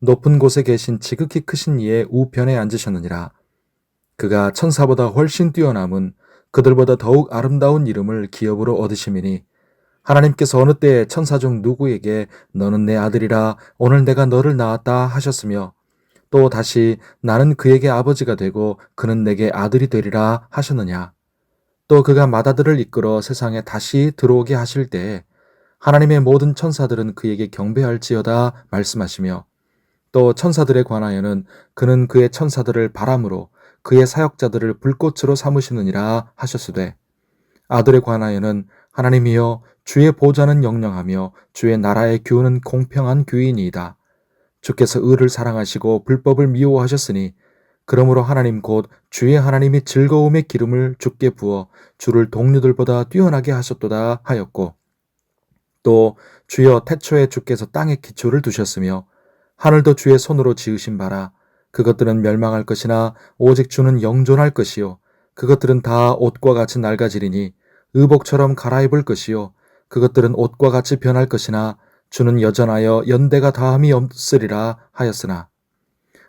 높은 곳에 계신 지극히 크신 이의 우편에 앉으셨느니라. 그가 천사보다 훨씬 뛰어남은 그들보다 더욱 아름다운 이름을 기업으로 얻으심이니 하나님께서 어느 때에 천사 중 누구에게 너는 내 아들이라 오늘 내가 너를 낳았다 하셨으며 또 다시 나는 그에게 아버지가 되고 그는 내게 아들이 되리라 하셨느냐. 또 그가 마다들을 이끌어 세상에 다시 들어오게 하실 때에 하나님의 모든 천사들은 그에게 경배할지어다 말씀하시며 또 천사들에 관하여는 그는 그의 천사들을 바람으로 그의 사역자들을 불꽃으로 삼으시느니라 하셨으되 아들에 관하여는 하나님이여 주의 보좌는 영영하며 주의 나라의 교훈은 공평한 교인이다. 주께서 의를 사랑하시고 불법을 미워하셨으니 그러므로 하나님 곧 주의 하나님이 즐거움의 기름을 주께 부어 주를 동료들보다 뛰어나게 하셨도다 하였고 또 주여 태초에 주께서 땅에 기초를 두셨으며 하늘도 주의 손으로 지으신 바라. 그것들은 멸망할 것이나 오직 주는 영존할 것이요. 그것들은 다 옷과 같이 낡아지리니 의복처럼 갈아입을 것이요. 그것들은 옷과 같이 변할 것이나 주는 여전하여 연대가 다함이 없으리라 하였으나.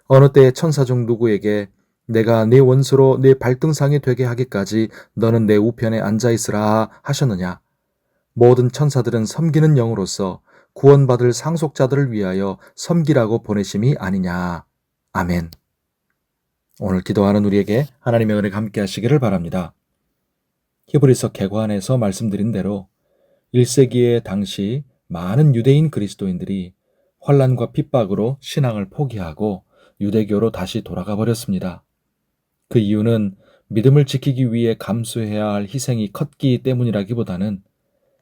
어느 때에 천사 중 누구에게 내가 네 원수로 네 발등상이 되게 하기까지 너는 내 우편에 앉아 있으라 하셨느냐? 모든 천사들은 섬기는 영으로서 구원받을 상속자들을 위하여 섬기라고 보내심이 아니냐. 아멘. 오늘 기도하는 우리에게 하나님의 은혜가 함께 하시기를 바랍니다. 히브리서 개관에서 말씀드린 대로 1세기의 당시 많은 유대인 그리스도인들이 환란과 핍박으로 신앙을 포기하고 유대교로 다시 돌아가 버렸습니다. 그 이유는 믿음을 지키기 위해 감수해야 할 희생이 컸기 때문이라기보다는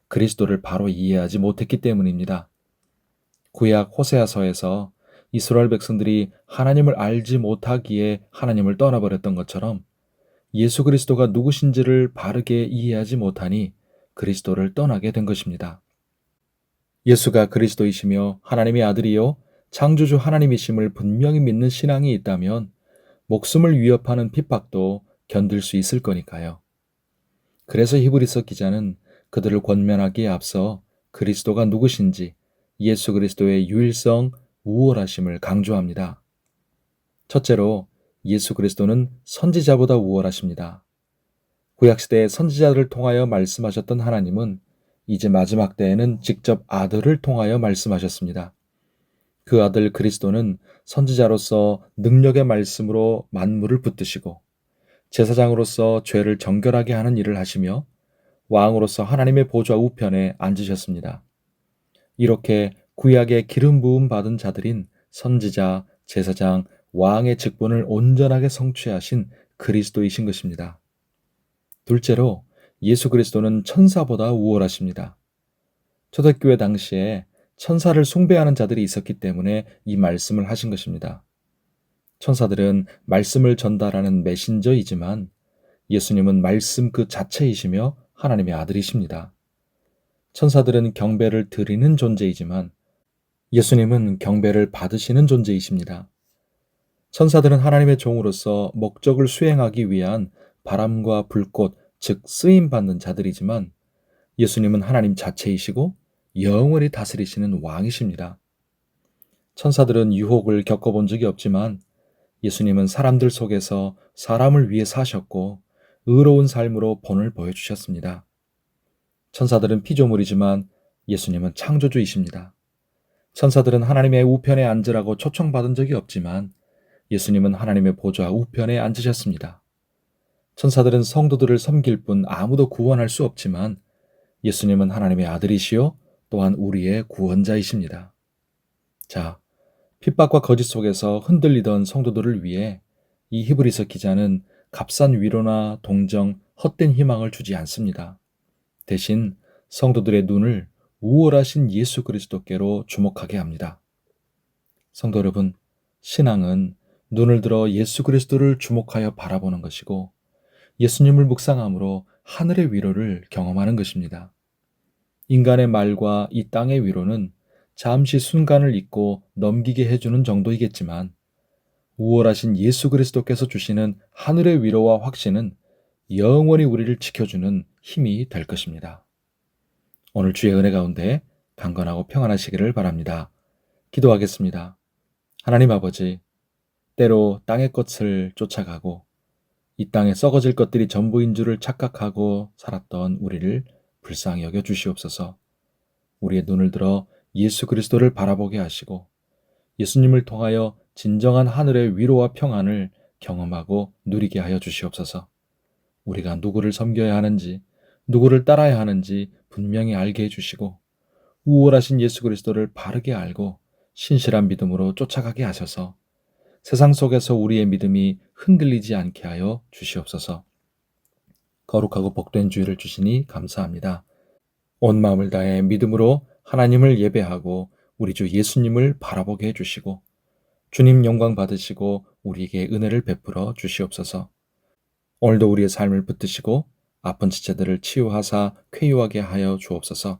그리스도를 바로 이해하지 못했기 때문입니다. 구약 호세아서에서 이스라엘 백성들이 하나님을 알지 못하기에 하나님을 떠나버렸던 것처럼 예수 그리스도가 누구신지를 바르게 이해하지 못하니 그리스도를 떠나게 된 것입니다. 예수가 그리스도이시며 하나님의 아들이요 창조주 하나님이심을 분명히 믿는 신앙이 있다면 목숨을 위협하는 핍박도 견딜 수 있을 거니까요. 그래서 히브리서 기자는 그들을 권면하기에 앞서 그리스도가 누구신지 예수 그리스도의 유일성, 우월하심을 강조합니다. 첫째로 예수 그리스도는 선지자보다 우월하십니다. 구약시대의 선지자들을 통하여 말씀하셨던 하나님은 이제 마지막 때에는 직접 아들을 통하여 말씀하셨습니다. 그 아들 그리스도는 선지자로서 능력의 말씀으로 만물을 붙드시고 제사장으로서 죄를 정결하게 하는 일을 하시며 왕으로서 하나님의 보좌 우편에 앉으셨습니다. 이렇게 구약의 기름 부음 받은 자들인 선지자, 제사장, 왕의 직분을 온전하게 성취하신 그리스도이신 것입니다. 둘째로 예수 그리스도는 천사보다 우월하십니다. 초대교회 당시에 천사를 숭배하는 자들이 있었기 때문에 이 말씀을 하신 것입니다. 천사들은 말씀을 전달하는 메신저이지만 예수님은 말씀 그 자체이시며 하나님의 아들이십니다. 천사들은 경배를 드리는 존재이지만 예수님은 경배를 받으시는 존재이십니다. 천사들은 하나님의 종으로서 목적을 수행하기 위한 바람과 불꽃, 즉 쓰임 받는 자들이지만 예수님은 하나님 자체이시고 영원히 다스리시는 왕이십니다. 천사들은 유혹을 겪어본 적이 없지만 예수님은 사람들 속에서 사람을 위해 사셨고 의로운 삶으로 본을 보여주셨습니다. 천사들은 피조물이지만 예수님은 창조주이십니다. 천사들은 하나님의 우편에 앉으라고 초청받은 적이 없지만 예수님은 하나님의 보좌 우편에 앉으셨습니다. 천사들은 성도들을 섬길 뿐 아무도 구원할 수 없지만 예수님은 하나님의 아들이시요 또한 우리의 구원자이십니다. 자, 핍박과 거짓 속에서 흔들리던 성도들을 위해 이 히브리서 기자는 값싼 위로나 동정, 헛된 희망을 주지 않습니다. 대신 성도들의 눈을 우월하신 예수 그리스도께로 주목하게 합니다. 성도 여러분, 신앙은 눈을 들어 예수 그리스도를 주목하여 바라보는 것이고 예수님을 묵상함으로 하늘의 위로를 경험하는 것입니다. 인간의 말과 이 땅의 위로는 잠시 순간을 잊고 넘기게 해주는 정도이겠지만 우월하신 예수 그리스도께서 주시는 하늘의 위로와 확신은 영원히 우리를 지켜주는 힘이 될 것입니다. 오늘 주의 은혜 가운데 강건하고 평안하시기를 바랍니다. 기도하겠습니다. 하나님 아버지, 때로 땅의 것을 쫓아가고 이 땅에 썩어질 것들이 전부인 줄을 착각하고 살았던 우리를 불쌍히 여겨 주시옵소서. 우리의 눈을 들어 예수 그리스도를 바라보게 하시고 예수님을 통하여 진정한 하늘의 위로와 평안을 경험하고 누리게 하여 주시옵소서. 우리가 누구를 섬겨야 하는지, 누구를 따라야 하는지 분명히 알게 해주시고, 우월하신 예수 그리스도를 바르게 알고 신실한 믿음으로 쫓아가게 하셔서 세상 속에서 우리의 믿음이 흔들리지 않게 하여 주시옵소서. 거룩하고 복된 주의를 주시니 감사합니다. 온 마음을 다해 믿음으로 하나님을 예배하고 우리 주 예수님을 바라보게 해주시고 주님 영광 받으시고 우리에게 은혜를 베풀어 주시옵소서. 오늘도 우리의 삶을 붙드시고 아픈 지체들을 치유하사 쾌유하게 하여 주옵소서.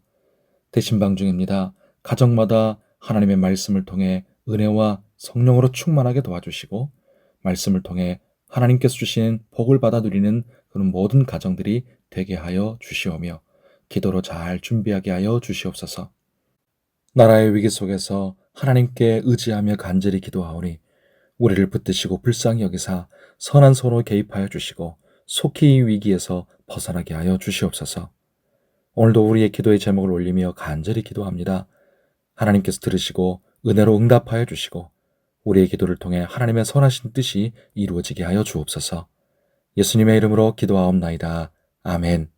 대신방 중입니다. 가정마다 하나님의 말씀을 통해 은혜와 성령으로 충만하게 도와주시고 말씀을 통해 하나님께서 주신 복을 받아 누리는 그런 모든 가정들이 되게 하여 주시오며 기도로 잘 준비하게 하여 주시옵소서. 나라의 위기 속에서 하나님께 의지하며 간절히 기도하오니 우리를 붙드시고 불쌍히 여기사 선한 손으로 개입하여 주시고 속히 이 위기에서 벗어나게 하여 주시옵소서. 오늘도 우리의 기도의 제목을 올리며 간절히 기도합니다. 하나님께서 들으시고 은혜로 응답하여 주시고 우리의 기도를 통해 하나님의 선하신 뜻이 이루어지게 하여 주옵소서. 예수님의 이름으로 기도하옵나이다. 아멘.